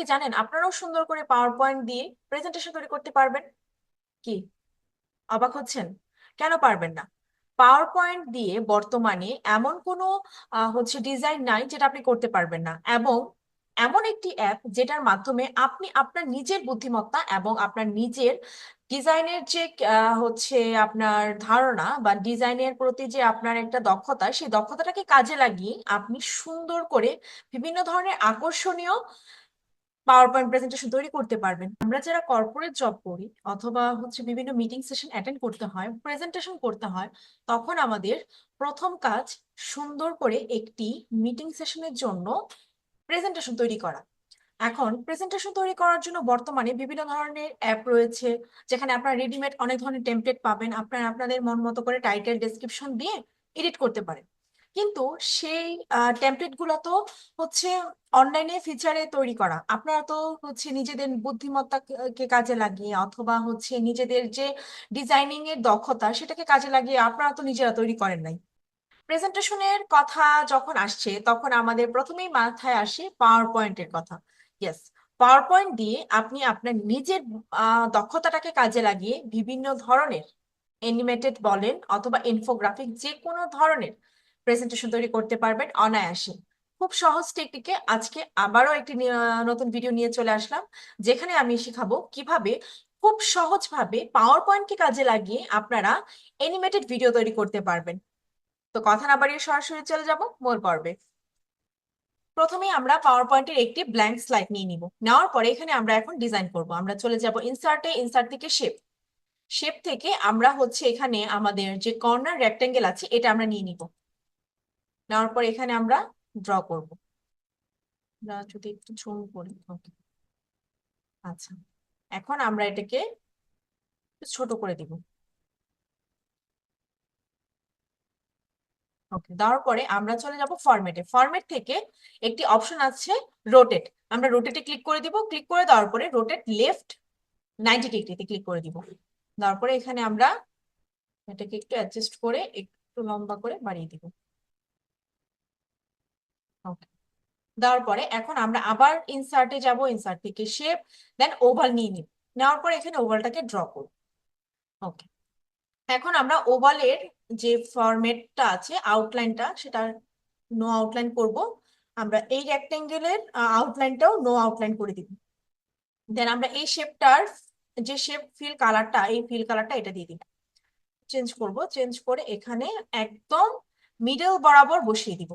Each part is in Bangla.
কি জানেন? আপনারাও সুন্দর করে পাওয়ার পয়েন্ট দিয়ে প্রেজেন্টেশন তৈরি করতে পারবেন। কি? অবাক হচ্ছেন? কেন পারবেন না? পাওয়ার পয়েন্ট দিয়ে বর্তমানে এমন কোনো হচ্ছে ডিজাইন নাই যেটা আপনি করতে পারবেন না। এবং এমন একটি অ্যাপ যেটার মাধ্যমে আপনি আপনার নিজের বুদ্ধিমত্তা এবং আপনার নিজের ডিজাইনের যে হচ্ছে আপনার ধারণা বা ডিজাইনের প্রতি যে আপনার একটা দক্ষতা, সেই দক্ষতাটাকে কাজে লাগিয়ে আপনি সুন্দর করে বিভিন্ন ধরনের আকর্ষণীয় পাওয়ার পয়েন্ট প্রেজেন্টেশন তৈরি করতে পারবেন। আমরা যারা কর্পোরেট জব করি অথবা হচ্ছে বিভিন্ন মিটিং সেশন অ্যাটেন্ড করতে হয় প্রেজেন্টেশন করতে হয়, তখন আমাদের প্রথম কাজ সুন্দর করে একটি মিটিং সেশনের জন্য প্রেজেন্টেশন তৈরি করা। এখন প্রেজেন্টেশন তৈরি করার জন্য বর্তমানে বিভিন্ন ধরনের অ্যাপ রয়েছে, যেখানে আপনারা রেডিমেড অনেক ধরনের টেমপ্লেট পাবেন। আপনারা আপনাদের মন মতো করে টাইটেল ডেসক্রিপশন দিয়ে এডিট করতে পারেন। কিন্তু সেই টেমপ্লেটগুলো তো হচ্ছে অনলাইনে ফিচারে তৈরি করা। আপনারা তো হচ্ছে নিজেদের বুদ্ধিমত্তাকে কাজে লাগিয়ে অথবা হচ্ছে নিজেদের যে ডিজাইনিং এর দক্ষতা সেটাকে কাজে লাগিয়ে আপনারা তো নিজেরা তৈরি করেন নাই। প্রেজেন্টেশনের কথা যখন আসছে, তখন আমাদের প্রথমেই মাথায় আসে পাওয়ার পয়েন্টের কথা। ইয়েস পাওয়ার পয়েন্ট দিয়ে আপনি আপনার নিজের দক্ষতাটাকে কাজে লাগিয়ে বিভিন্ন ধরনের অ্যানিমেটেড বলেন অথবা ইনফোগ্রাফিক যে কোনো ধরনের প্রেজেন্টেশন তৈরি করতে পারবেন অনায়াসে। খুব সহজ টেকনিকে আজকে আবারও একটি নতুন ভিডিও নিয়ে চলে আসলাম, যেখানে আমি শেখাবো কীভাবে খুব সহজভাবে পাওয়ার পয়েন্টকে কাজে লাগিয়ে আপনারা অ্যানিমেটেড ভিডিও তৈরি করতে পারবেন। তো কথা না বাড়িয়ে সরাসরি চলে যাব, মূল পর্বে। প্রথমে আমরা পাওয়ার পয়েন্টের একটি ব্ল্যাঙ্ক স্লাইড নিয়ে নিব। নেওয়ার পরে এখানে আমরা এখন ডিজাইন করব। আমরা চলে যাব ইনসার্টে ইনসার্ট থেকে শেপ শেপ থেকে আমরা হচ্ছে এখানে আমাদের যে কর্নার রেক্টেঙ্গেল আছে, এটা আমরা নিয়ে নিব। নেওয়ার পর এখানে আমরা ড্র করব। যদি একটু জুম করি ওকে আচ্ছা এখন আমরা এটাকে ছোট করে দিব। ওকে দেওয়ার পরে আমরা চলে যাব ফরম্যাটে ফরম্যাট থেকে একটি অপশন আছে রোটেট আমরা রোটেটে ক্লিক করে দিব। ক্লিক করে দেওয়ার পরে রোটেট লেফট নাইনটি ডিগ্রিতে ক্লিক করে দিব। দেওয়ার পরে এখানে আমরা এটাকে একটু অ্যাডজাস্ট করে একটু লম্বা করে বাড়িয়ে দিব। দেওয়ার পরে এখন আমরা আবার ইনসার্টে যাব ইনসার্ট থেকে শেপ দেন ওভাল নিয়ে নিব। নেওয়ার পরে এখানে ওভালটাকে ড্র করব। ওকে এখন আমরা ওভালের যে ফরম্যাটটা আছে আউটলাইনটা সেটা নো আউটলাইন করব। আমরা এই রেক্টেঙ্গেলের আউটলাইনটাও নো আউটলাইন করে দিব। দেন আমরা এই শেপটার যে শেপ ফিল কালারটা এই ফিল কালারটা এটা দিয়ে দিব। চেঞ্জ করব চেঞ্জ করে এখানে একদম মিডল বরাবর বসিয়ে দিব।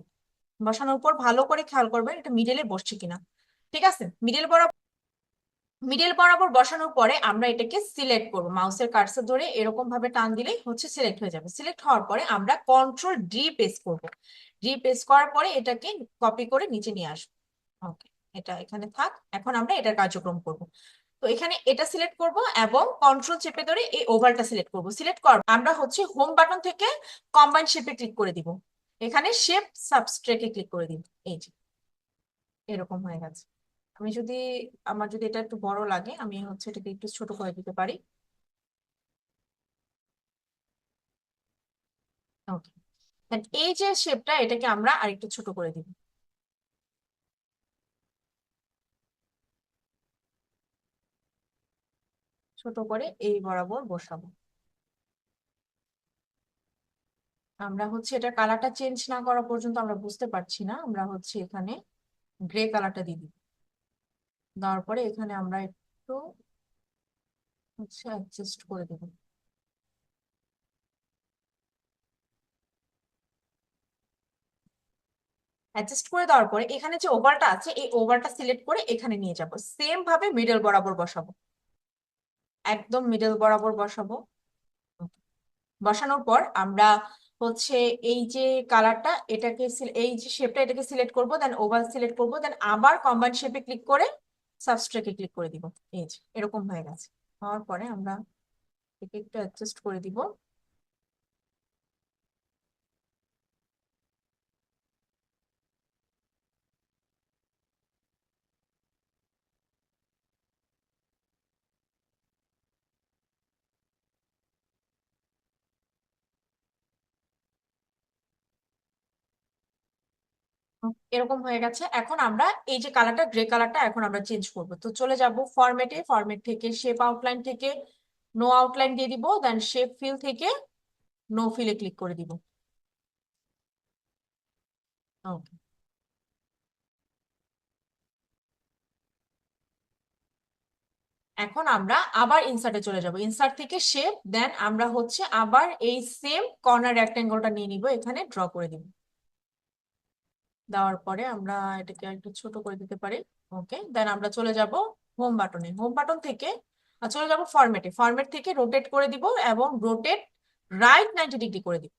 বসানোর পর ভালো করে খেয়াল করবেন এটা মিডলে বসছে কিনা। ঠিক আছে? মিডল বরাবর মিডল বরাবর বসানোর পরে আমরা এটাকে সিলেক্ট করব। মাউসের কার্সর ধরে এরকম ভাবে টান দিলেই হচ্ছে সিলেক্ট হয়ে যাবে। সিলেক্ট হওয়ার পরে আমরা কন্ট্রোল ডি প্রেস করব। ডি প্রেস করার পরে এটাকে কপি করে নিচে নিয়ে আসব। ওকে এটা এখানে থাক। এখন আমরা এটার কার্যক্রম করব। তো এখানে এটা সিলেক্ট করব এবং কন্ট্রোল চেপে ধরে এই ওভালটা সিলেক্ট করব। সিলেক্ট কর আমরা হচ্ছে হোম বাটন থেকে কম্বাইন শেপে ক্লিক করে দিব। এখানে শেপ সাবস্ট্রেকে ক্লিক করে দিন। এই যে, এরকম হয়ে গেছে। আমি যদি, আমার যদি এটা একটু বড় লাগে, আমি হচ্ছে এটাকে একটু ছোট করে দিতে পারি। ওকে এই যে শেপটা এটাকে আমরা আরেকটু ছোট করে দিব। ছোট করে এই বরাবর বসাবো। আমরা হচ্ছে এটা কালারটা চেঞ্জ না করা পর্যন্ত আমরা বুঝতে পারছি না। আমরা হচ্ছে এখানে গ্রে কালারটা দিয়ে দিব। দেওয়ার পরে এখানে আমরা একটু হচ্ছে অ্যাডজাস্ট করে দেব। অ্যাডজাস্ট করে দেওয়ার পরে এখানে যে ওভারটা আছে, এই ওভারটা সিলেক্ট করে এখানে নিয়ে যাব। সেম ভাবে মিডল বরাবর বসাবো। একদম মিডল বরাবর বসাবো। বসানোর পর আমরা হচ্ছে এই যে কালারটা এটাকে এই যে শেপটা এটাকে সিলেক্ট করব দেন ওভাল সিলেক্ট করব দেন আবার কম্বাইন শেপে ক্লিক করে সাবস্ট্রেকে ক্লিক করে দিব। এই যে, এরকম হয়ে গেছে। হওয়ার পরে আমরা একে একটু অ্যাডজাস্ট করে দিব। এরকম হয়ে গেছে। এখন আমরা এই যে কালারটা গ্রে কালারটা এখন আমরা চেঞ্জ করব। তো চলে যাব ফরম্যাটে ফরম্যাট থেকে শেপ আউটলাইন থেকে নো আউটলাইন দিয়ে দিব দেন শেপ ফিল থেকে নো ফিলে ক্লিক করে দিব। ওকে এখন আমরা আবার ইনসার্টে চলে যাব। ইনসার্ট থেকে শেপ দেন আমরা হচ্ছে আবার এই সেম কর্নার রেক্টেঙ্গলটা নিয়ে নিব, এখানে ড্র করে দিব। দেওয়ার পরে আমরা এটাকে একটু ছোট করে দিতে পারি। ওকে দেন আমরা চলে যাব হোম বাটনে হোম বাটন থেকে চলে যাব ফরম্যাটে ফরম্যাট থেকে রোটেট করে দিব এবং রোটেট রাইট নাইনটি ডিগ্রি করে দিব।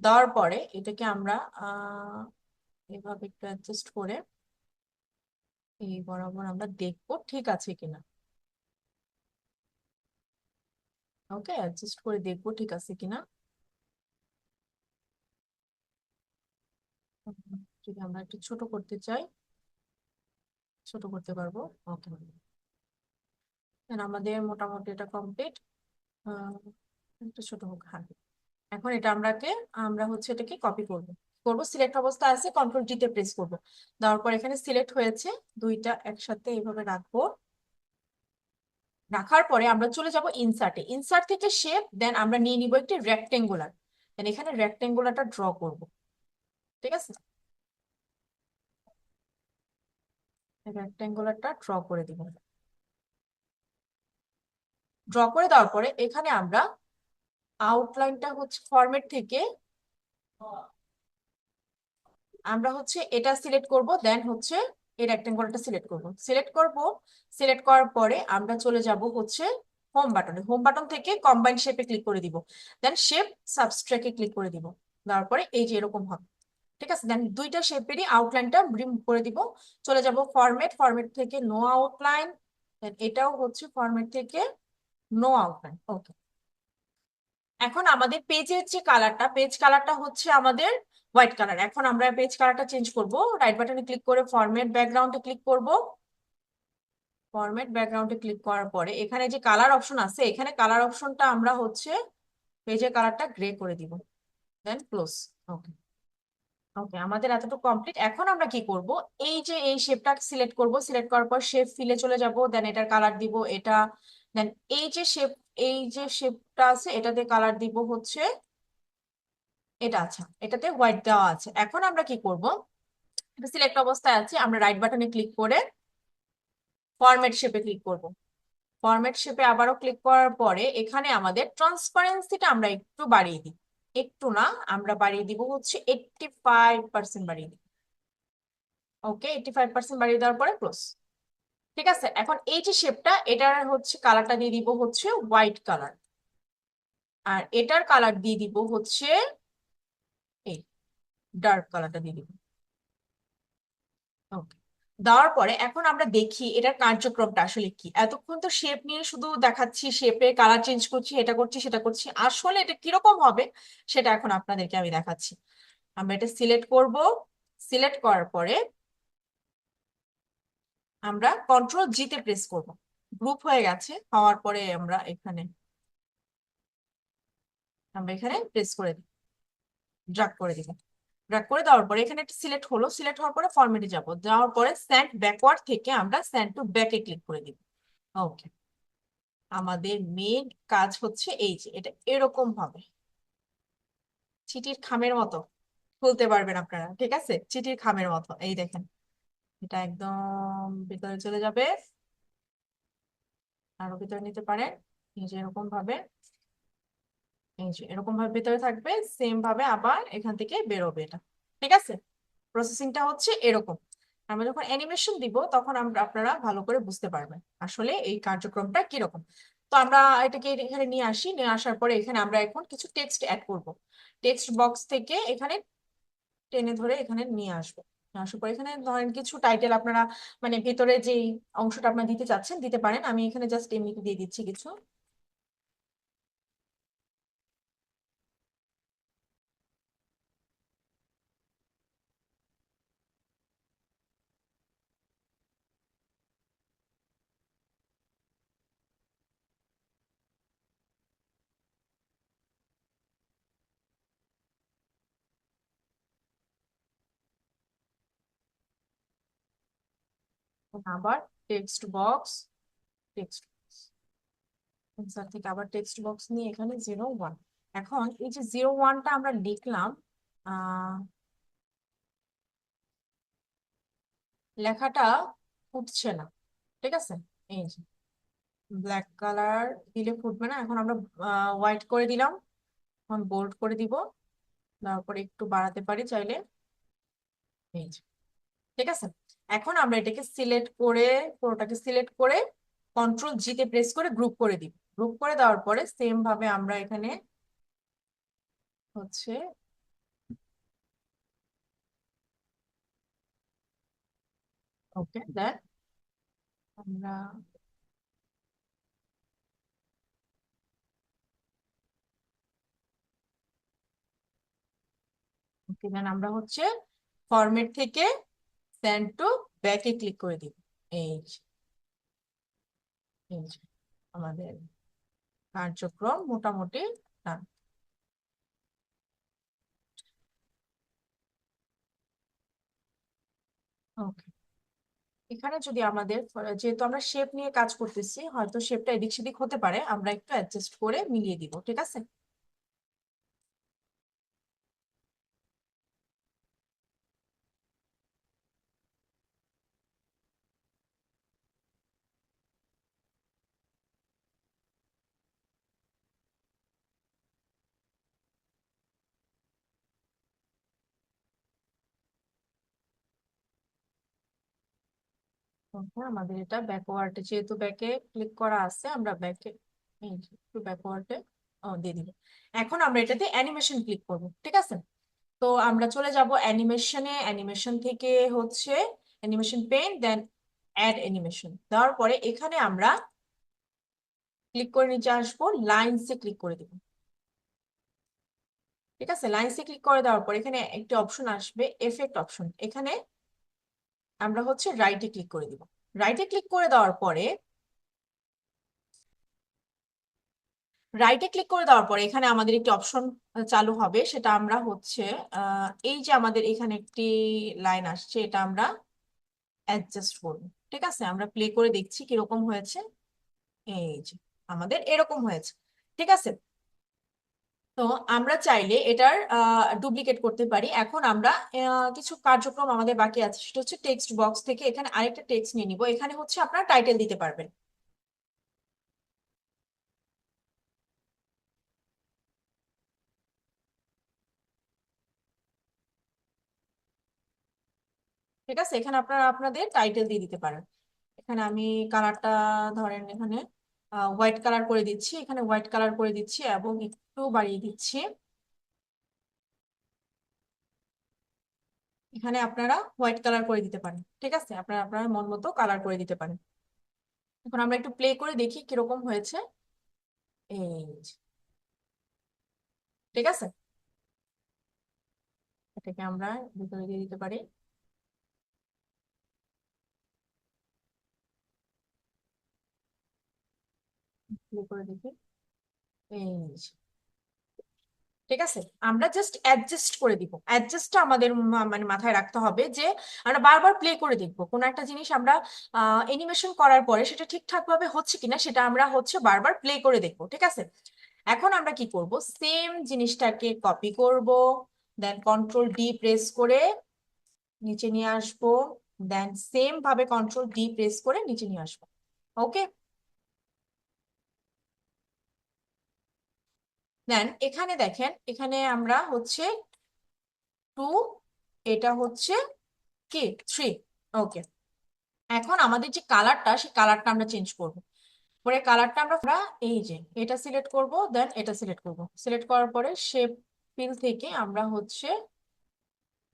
দেওয়ার পরে এটাকে আমরা এভাবে একটু অ্যাডজাস্ট করে এই বরাবর আমরা দেখব ঠিক আছে কিনা। ওকে অ্যাডজাস্ট করে দেখব ঠিক আছে কিনা। যদি আমরা একটু ছোট করতে চাই, ছোট করতে পারব। ওকে আমাদের মোটামুটি এটা কমপ্লিট একটু ছোট হোক হ্যাঁ। এখন এটা আমরাকে, আমরা হচ্ছে এটাকে কপি করব। করব সিলেক্ট অবস্থা আছে কন্ট্রোল তে প্রেস করব। দেওয়ার পর এখানে সিলেক্ট হয়েছে, দুইটা একসাথে এইভাবে রাখব। রাখার পরে আমরা চলে যাব ইনসার্টে ইনসার্ট থেকে শেপ দেন আমরা নিয়ে নিব একটি রেক্টেঙ্গুলার দেন এখানে রেক্টেঙ্গুলারটা ড্র করব। ঠিক আছে? রেক্টেঙ্গুলারটা ড্র করে দিব। ড্র করে দেওয়ার পরে এখানে আমরা আউটলাইনটা হচ্ছে ফরম্যাট থেকে আমরা হচ্ছে এটা সিলেক্ট করব দেন হচ্ছে এই রেক্টেঙ্গলটা সিলেক্ট করব। সিলেক্ট করব সিলেক্ট করার পরে আমরা চলে যাব হচ্ছে হোম বাটনে হোম বাটন থেকে কম্বাইন শেপে ক্লিক করে দিব। দেন শেপ সাবস্ট্রাকে ক্লিক করে দিব। দেওয়ার পরে এই যে এরকম হবে। ঠিক আছে? দেন দুইটা শেপেরই আউটলাইনটা রিমুভ করে দিব। চলে যাব ফরম্যাট ফরম্যাট থেকে নো আউটলাইন এটাও হচ্ছে ফরম্যাট থেকে নো আউটলাইন ওকে এখন আমাদের পেজের যে কালারটা পেজ কালারটা হচ্ছে আমাদের হোয়াইট কালার এখন আমরা পেজ কালারটা চেঞ্জ করব। রাইট বাটনে ক্লিক করে ফরম্যাট ব্যাকগ্রাউন্ডে ক্লিক করব। ফরম্যাট ব্যাকগ্রাউন্ডে ক্লিক করার পরে এখানে যে কালার অপশন আছে, এখানে কালার অপশনটা আমরা হচ্ছে পেজের কালারটা গ্রে করে দিব। দেন ক্লোজ ওকে ওকে আমাদের এতটুকু কমপ্লিট এখন আমরা কি করব? এই যে এই শেপটা সিলেক্ট করব সিলেক্ট করার পর শেপ ফিলে চলে যাব দেন এটার কালার দিব, এটা দেন এই যে শেপ এই যে শেপটা আছে, এটাতে কালার দিব হচ্ছে, এটা আচ্ছা এটাতে হোয়াইট দেওয়া আছে। এখন আমরা কি করব? এটা সিলেক্ট অবস্থায় আছে, আমরা রাইট বাটনে ক্লিক করে ফরম্যাট শেপে ক্লিক করব। ফরম্যাট শেপে আবারও ক্লিক করার পরে এখানে আমাদের ট্রান্সপারেন্সিটা আমরা একটু বাড়িয়ে দিই। একটু না, আমরা বাড়িয়ে দিব হচ্ছে এইটটি ফাইভ পার্সেন্ট বাড়িয়ে দিব। ওকে এইটটি ফাইভ পার্সেন্ট বাড়িয়ে দেওয়ার পরে ক্লোজ ঠিক আছে, এখন এই যে শেপটা এটার হচ্ছে কালারটা দিয়ে দিব হচ্ছে হোয়াইট কালার আর এটার কালার দিয়ে দিব হচ্ছে এই ডার্ক কালারটা দিয়ে দিব। ওকে দেওয়ার পরে এখন আমরা দেখি এটার কার্যক্রমটা আসলে কি। এতক্ষণ তো শেপ নিয়ে শুধু দেখাচ্ছি শেপে কালার চেঞ্জ করছি, এটা করছি, সেটা করছি। আসলে এটা কীরকম হবে সেটা এখন আপনাদেরকে আমি দেখাচ্ছি। আমরা এটা সিলেক্ট করব। সিলেক্ট করার পরে আমরা কন্ট্রোল জিতে প্রেস করব। গ্রুপ হয়ে গেছে, হওয়ার পরে আমরা এখানে আমরা এখানে প্রেস করে দিই। ড্রাগ করে দিব ড্রাগ করে দেওয়ার পরে, এখানে একটা সিলেক্ট হলো সিলেক্ট হওয়ার পরে ফরম্যাটে যাব। যাওয়ার পরে স্যান্ড ব্যাকওয়ার্ড থেকে আমরা স্যান্ড টু ব্যাকে ক্লিক করে দিব। ওকে আমাদের মেন কাজ হচ্ছে এই যে, এটা এরকম হবে। চিঠির খামের মতো। খুলতে পারবেন আপনারা, ঠিক আছে? চিঠির খামের মতো, এই দেখেন। এটা একদম ভিতরে চলে যাবে। আরও ভিতরে নিতে পারেন, এই যে এরকম ভাবে। এই যে এরকম ভাবে ভিতরে থাকবে সেম ভাবে আবার এখান থেকে বেরোবে এটা। ঠিক আছে? প্রসেসিংটা হচ্ছে এরকম। আমরা যখন অ্যানিমেশন দিব, তখন আমরা, আপনারা ভালো করে বুঝতে পারবেন আসলে এই কার্যক্রমটা কীরকম। তো আমরা এটাকে এখানে নিয়ে আসি, নিয়ে আসার পরে এখানে আমরা এখন কিছু টেক্সট অ্যাড করব। টেক্সট বক্স থেকে এখানে টেনে ধরে এখানে নিয়ে আসব। আসার পর এখানে ধরেন কিছু টাইটেল আপনারা মানে ভেতরে যে অংশটা আপনারা দিতে চাচ্ছেন, দিতে পারেন। আমি এখানে জাস্ট এমনিতে দিয়ে দিচ্ছি কিছু। আবার text box text box answer থেকে আবার টেক্সট বক্স নিয়ে এখানে জিরো ওয়ান এখন এই যে জিরো ওয়ানটা আমরা লিখলাম লেখাটা ফুটছে না, ঠিক আছে? এই যে ব্ল্যাক কালার দিলে ফুটবে না, এখন আমরা হোয়াইট করে দিলাম, এখন বোল্ড করে দিব, তারপরে একটু বাড়াতে পারি চাইলে। এই যে ঠিক আছে? এখন আমরা এটাকে সিলেক্ট করে, পুরোটাকে সিলেক্ট করে কন্ট্রোল জিতে প্রেস করে গ্রুপ করে দিব। গ্রুপ করে দেওয়ার পরে সেম ভাবে আমরা এখানে হচ্ছে ওকে দেন আমরা ওকে দেন আমরা হচ্ছে ফরম্যাট থেকে সেন্ড টু ব্যাকে ক্লিক করে দিব। এই আমাদের কার্যক্রম মোটামুটি done। ওকে এখানে যদি আমাদের, যেহেতু আমরা শেপ নিয়ে কাজ করতেছি, হয়তো শেপটা এদিক সেদিক হতে পারে, আমরা একটু অ্যাডজাস্ট করে মিলিয়ে দিব, ঠিক আছে? আমাদের এটা ব্যাকওয়ার্ডে যেহেতু ব্যাকে ক্লিক করা আছে, আমরা ব্যাকে একটু ব্যাকওয়ার্ডে দিয়ে দিব এখন আমরা এটাতে অ্যানিমেশন ক্লিক করব, ঠিক আছে? তো আমরা চলে যাব অ্যানিমেশনে অ্যানিমেশন থেকে হচ্ছে animation pane then add animation দেওয়ার পরে এখানে আমরা ক্লিক করে নিচে আসব লাইনসে ক্লিক করে দিব। ঠিক আছে? লাইনসে ক্লিক করে দেওয়ার পর এখানে একটি অপশন আসবে এফেক্ট অপশন এখানে আমরা হচ্ছে রাইটে ক্লিক করে দিব। রাইটে ক্লিক করে দেওয়ার পরে রাইটে ক্লিক করে দেওয়ার পরে এখানে আমাদের একটি অপশন চালু হবে। সেটা আমরা হচ্ছে এই যে আমাদের এখানে একটি লাইন আসছে, এটা আমরা অ্যাডজাস্ট করব। ঠিক আছে? আমরা প্লে করে দেখছি কীরকম হয়েছে। এই যে, আমাদের এরকম হয়েছে। ঠিক আছে? তো আমরা চাইলে এটার ডুপ্লিকেট করতে পারি। এখন আমরা কিছু কার্যক্রম আমাদের বাকি আছে, সেটা হচ্ছে টেক্সট বক্স থেকে এখানে আরেকটা টেক্সট নিয়ে নিব। এখানে হচ্ছে আপনারা টাইটেল দিতে পারবেন। ঠিক আছে? এখানে আপনারা আপনাদের টাইটেল দিয়ে দিতে পারেন। এখানে আমি কালারটা ধরেন এখানে হোয়াইট কালার করে দিচ্ছি। এখানে হোয়াইট কালার করে দিচ্ছি এবং একটু বাড়িয়ে দিচ্ছি। এখানে আপনারা হোয়াইট কালার করে দিতে পারেন, ঠিক আছে? আপনারা, আপনার মন মতো কালার করে দিতে পারেন। এখন আমরা একটু প্লে করে দেখি কীরকম হয়েছে। এই ঠিক আছে? এটাকে আমরা দিতে পারি। ঠিক আছে? আমরা জাস্ট অ্যাডজাস্ট করে দিব। অ্যাডজাস্টটা আমাদের মানে মাথায় রাখতে হবে যে আমরা বারবার প্লে করে দেখব। কোনো একটা জিনিস আমরা অ্যানিমেশন করার পরে সেটা ঠিকঠাক ভাবে হচ্ছে কিনা সেটা আমরা হচ্ছে বারবার প্লে করে দেখব। ঠিক আছে? এখন আমরা কি করব? সেম জিনিসটাকে কপি করব দেন কন্ট্রোল ডি প্রেস করে নিচে নিয়ে আসব দেন সেম ভাবে কন্ট্রোল ডি প্রেস করে নিচে নিয়ে আসব। ওকে দেন এখানে দেখেন, এখানে আমরা হচ্ছে টু এটা হচ্ছে কি? থ্রি ওকে এখন আমাদের যে কালারটা সেই কালারটা আমরা চেঞ্জ করব। পরে কালারটা আমরা এই যে, এটা সিলেক্ট করব দেন এটা সিলেক্ট করব। সিলেক্ট করার পরে শেপ ফিল থেকে আমরা হচ্ছে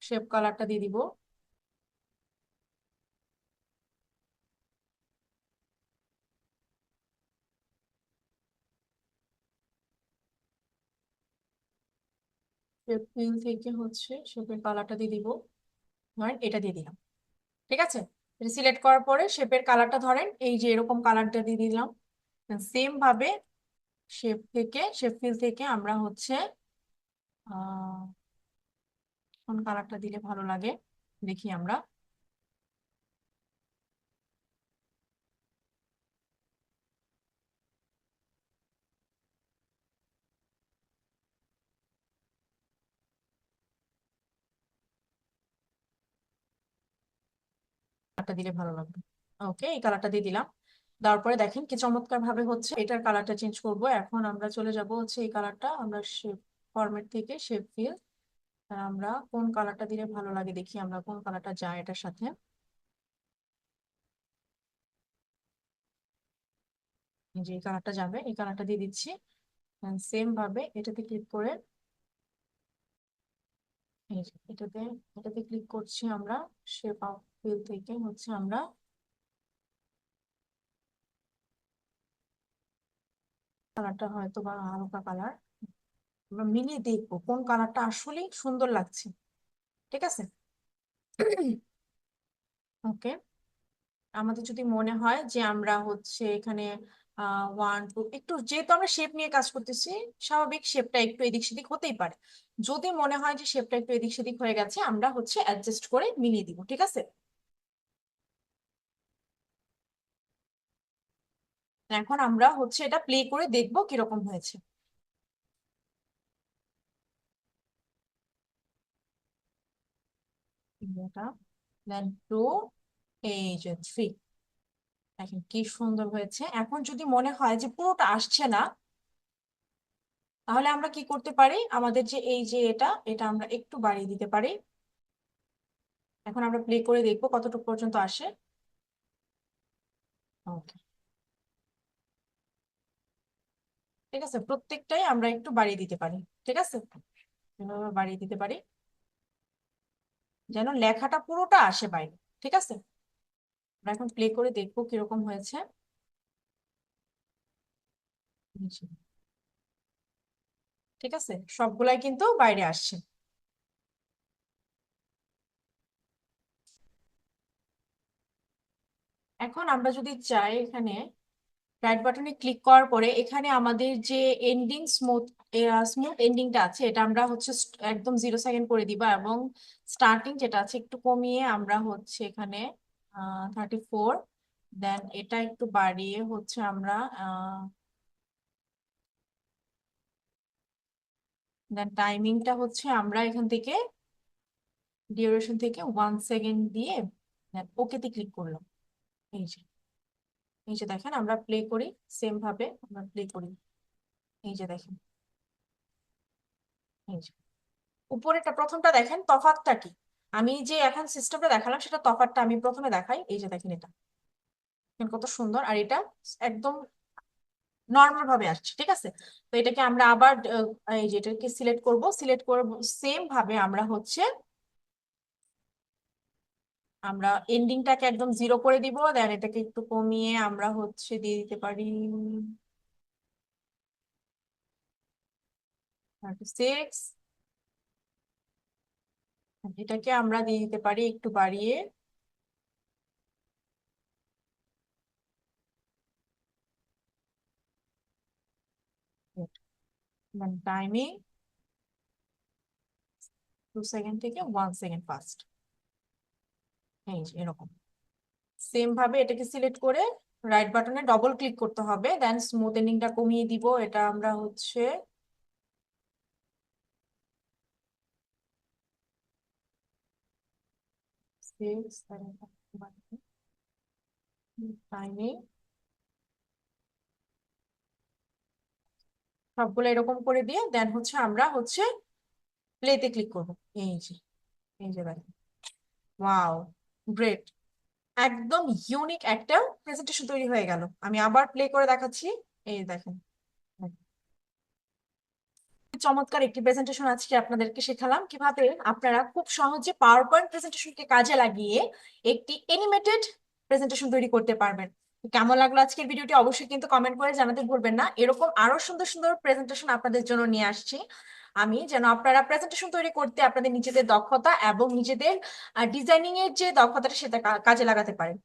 শেপ কালারটা দিয়ে দিব। শেপ ফিল থেকে হচ্ছে শেপের কালারটা দিয়ে দিব। ধরেন এটা দিয়ে দিলাম। ঠিক আছে? এটা সিলেক্ট করার পরে শেপের কালারটা ধরেন, এই যে এরকম কালারটা দিয়ে দিলাম। সেম ভাবে শেপ থেকে শেপ ফিল থেকে আমরা হচ্ছে কোন কালারটা দিলে ভালো লাগে? দেখি আমরা। কালারটা দিলে ভালো লাগবে। ওকে এই কালারটা দিয়ে দিলাম। দেওয়ার পরে দেখেন কি চমৎকার ভাবে হচ্ছে। এটার কালারটা চেঞ্জ করব। এখন আমরা চলে যাব হচ্ছে এই কালারটা আমরা শেপ ফরম্যাট থেকে শেপ ফিল আমরা কোন কালারটা দিলে ভালো লাগে দেখি। আমরা কোন কালারটা যায় এটার সাথে। যে এই কালারটা যাবে, এই কালারটা দিয়ে দিচ্ছি। সেম ভাবে এটাতে ক্লিক করে এটাতে এটাতে ক্লিক করছি আমরা শেপ আউট ফিল থেকে হচ্ছে আমরা কালারটা হয়তো বা হালকা কালার আমরা মিলিয়ে দেখব কোন কালারটা আসলেই সুন্দর লাগছে। ঠিক আছে? ওকে। আমাদের যদি মনে হয় যে আমরা হচ্ছে এখানে ওয়ান টু একটু যেহেতু আমরা শেপ নিয়ে কাজ করতেছি, স্বাভাবিক শেপটা একটু এদিক সেদিক হতেই পারে। যদি মনে হয় যে শেপটা একটু এদিক সেদিক হয়ে গেছে, আমরা হচ্ছে অ্যাডজাস্ট করে মিলিয়ে দিব, ঠিক আছে? এখন আমরা হচ্ছে এটা প্লে করে দেখব কীরকম হয়েছে। কি সুন্দর হয়েছে। এখন যদি মনে হয় যে পুরোটা আসছে না, তাহলে আমরা কি করতে পারি? আমাদের যে এই যে এটা এটা আমরা একটু বাড়িয়ে দিতে পারি। এখন আমরা প্লে করে দেখব কতটুকু পর্যন্ত আসে। ওকে ঠিক আছে? প্রত্যেকটাই আমরা একটু বাড়িয়ে দিতে পারি, ঠিক আছে? এভাবে বাড়িয়ে দিতে পারি, যেন লেখাটা পুরোটা আসে বাইরে, ঠিক আছে? আমরা এখন প্লে করে দেখব কীরকম হয়েছে। ঠিক আছে? সবগুলাই কিন্তু বাইরে আসছে। এখন আমরা যদি চাই এখানে রাইট বাটনে ক্লিক করার পরে এখানে আমাদের যে এন্ডিং স্মুথ স্মুথ এন্ডিংটা আছে, এটা আমরা হচ্ছে একদম জিরো সেকেন্ড করে দিবা এবং স্টার্টিং যেটা আছে একটু কমিয়ে আমরা হচ্ছে এখানে থার্টি ফোর দেন এটা একটু বাড়িয়ে হচ্ছে আমরা দেন টাইমিংটা হচ্ছে আমরা এখান থেকে ডিউরেশন থেকে ওয়ান সেকেন্ড দিয়ে দেন ওকেতে ক্লিক করলাম। এই যে। এই যে দেখেন, আমরা প্লে করি সেম ভাবে আমরা প্লে করি। এই যে দেখেন। এই যে। উপরেটা প্রথমটা দেখেন, তফাৎটা কি? আমি যে এখন সিস্টেমটা দেখালাম, সেটা তফাতটা আমি প্রথমে দেখাই। এই যে দেখেন এটা। কত সুন্দর। আর এটা একদম নর্মাল ভাবে আসছে, ঠিক আছে? তো এটাকে আমরা আবার এই যে এটাকে সিলেক্ট করব। সিলেক্ট করব সেম ভাবে আমরা হচ্ছে আমরা এন্ডিংটাকে একদম জিরো করে দিব দেন এটাকে একটু কমিয়ে আমরা হচ্ছে দিয়ে দিতে পারি। সিক্স এটাকে আমরা দিয়ে দিতে পারি একটু বাড়িয়ে। টাইমিং টু সেকেন্ড থেকে ওয়ান সেকেন্ড ফাস্ট এই যে এরকম। সেম ভাবে এটাকে সিলেক্ট করে রাইট বাটনে ডবল ক্লিক করতে হবে দেন স্মুথেনিংটা কমিয়ে দিব। এটা আমরা হচ্ছে সবগুলো এরকম করে দিয়ে দেন হচ্ছে আমরা হচ্ছে প্লেতে ক্লিক করব। এই যে এই যে দেখেন। ওয়াও গ্রেট একদম ইউনিক একটা প্রেজেন্টেশন তৈরি হয়ে গেল। আমি আবার প্লে করে দেখাচ্ছি। এই দেখেন। চমৎকার একটি প্রেজেন্টেশন আজকে আপনাদেরকে শেখালাম। কীভাবে আপনারা খুব সহজে পাওয়ার পয়েন্ট প্রেজেন্টেশনকে কাজে লাগিয়ে একটি এনিমেটেড প্রেজেন্টেশন তৈরি করতে পারবেন। কেমন লাগল আজকের ভিডিওটি অবশ্যই কিন্তু কমেন্ট করে জানাতে ভুলবেন না। এরকম আরও সুন্দর সুন্দর প্রেজেন্টেশন আপনাদের জন্য নিয়ে আসছি। আমি যেন আপনারা প্রেজেন্টেশন তৈরি করতে আপনাদের নিজেদের দক্ষতা এবং নিজেদের ডিজাইনিং এর যে দক্ষতাটা সেটা কাজে লাগাতে পারেন।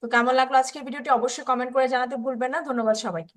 তো কেমন লাগল আজকের ভিডিওটি অবশ্যই কমেন্ট করে জানাতে ভুলবেন না। ধন্যবাদ সবাইকে।